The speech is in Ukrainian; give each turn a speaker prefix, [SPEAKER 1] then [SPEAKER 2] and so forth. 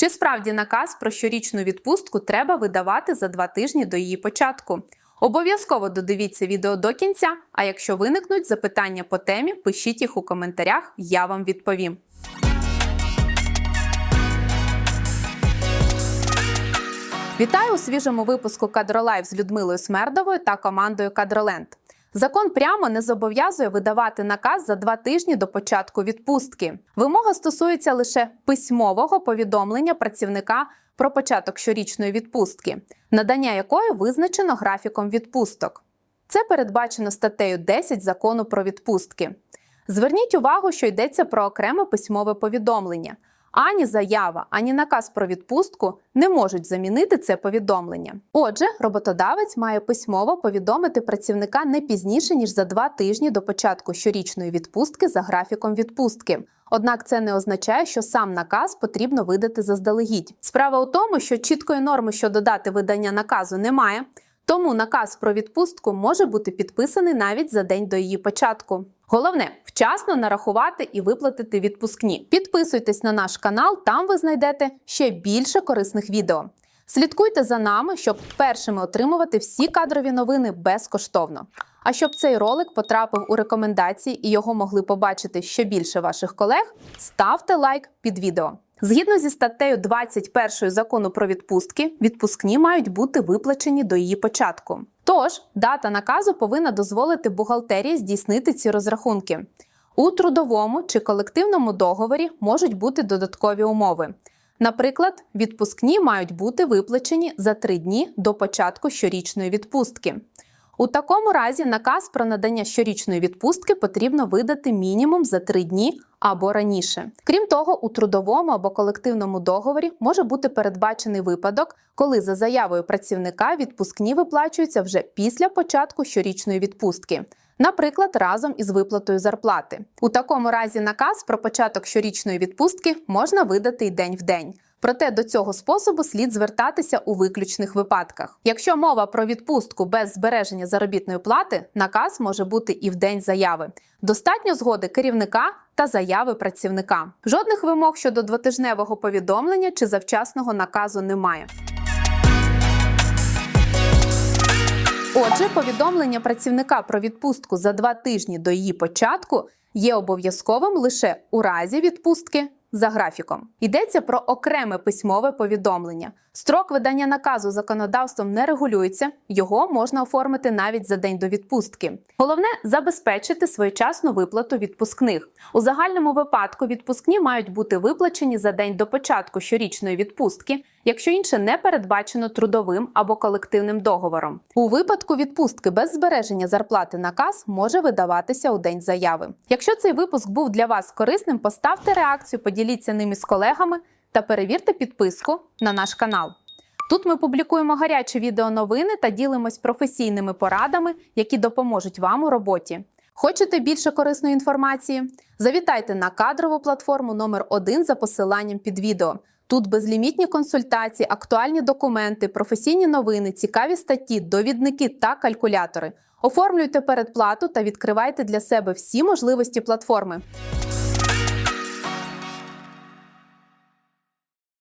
[SPEAKER 1] Чи справді наказ про щорічну відпустку треба видавати за два тижні до її початку? Обов'язково додивіться відео до кінця. А якщо виникнуть запитання по темі, пишіть їх у коментарях, я вам відповім. Вітаю у свіжому випуску Кадролайв з Людмилою Смердовою та командою Кадроленд. Закон прямо не зобов'язує видавати наказ за два тижні до початку відпустки. Вимога стосується лише письмового повідомлення працівника про початок щорічної відпустки, надання якої визначено графіком відпусток. Це передбачено статтею 10 закону про відпустки. Зверніть увагу, що йдеться про окреме письмове повідомлення. Ані заява, ані наказ про відпустку не можуть замінити це повідомлення. Отже, роботодавець має письмово повідомити працівника не пізніше ніж за два тижні до початку щорічної відпустки за графіком відпустки. Однак це не означає, що сам наказ потрібно видати заздалегідь. Справа у тому, що чіткої норми щодо дати видання наказу немає. Тому наказ про відпустку може бути підписаний навіть за день до її початку. Головне вчасно нарахувати і виплатити відпускні. Підписуйтесь на наш канал, там ви знайдете ще більше корисних відео. Слідкуйте за нами, щоб першими отримувати всі кадрові новини безкоштовно. А щоб цей ролик потрапив у рекомендації і його могли побачити ще більше ваших колег, ставте лайк під відео. Згідно зі статтею 21 закону про відпустки, відпускні мають бути виплачені до її початку. Тож, дата наказу повинна дозволити бухгалтерії здійснити ці розрахунки. У трудовому чи колективному договорі можуть бути додаткові умови. Наприклад, відпускні мають бути виплачені за три дні до початку щорічної відпустки. У такому разі наказ про надання щорічної відпустки потрібно видати мінімум за три дні або раніше. Крім того, у трудовому або колективному договорі може бути передбачений випадок, коли за заявою працівника відпускні виплачуються вже після початку щорічної відпустки. Наприклад, разом із виплатою зарплати. У такому разі наказ про початок щорічної відпустки можна видати й день в день. Проте до цього способу слід звертатися у виключних випадках. Якщо мова про відпустку без збереження заробітної плати, наказ може бути і в день заяви. Достатньо згоди керівника та заяви працівника. Жодних вимог щодо двотижневого повідомлення чи завчасного наказу немає. Отже, повідомлення працівника про відпустку за два тижні до її початку є обов'язковим лише у разі відпустки за графіком. Йдеться про окреме письмове повідомлення. Строк видання наказу законодавством не регулюється, його можна оформити навіть за день до відпустки. Головне забезпечити своєчасну виплату відпускних. У загальному випадку відпускні мають бути виплачені за день до початку щорічної відпустки, якщо інше не передбачено трудовим або колективним договором. У випадку відпустки без збереження зарплати наказ може видаватися у день заяви. Якщо цей випуск був для вас корисним, поставте реакцію, поділіться ними з колегами та перевірте підписку на наш канал. Тут ми публікуємо гарячі відеоновини та ділимось професійними порадами, які допоможуть вам у роботі. Хочете більше корисної інформації? Завітайте на кадрову платформу номер 1 за посиланням під відео. Тут безлімітні консультації, актуальні документи, професійні новини, цікаві статті, довідники та калькулятори. Оформлюйте передплату та відкривайте для себе всі можливості платформи.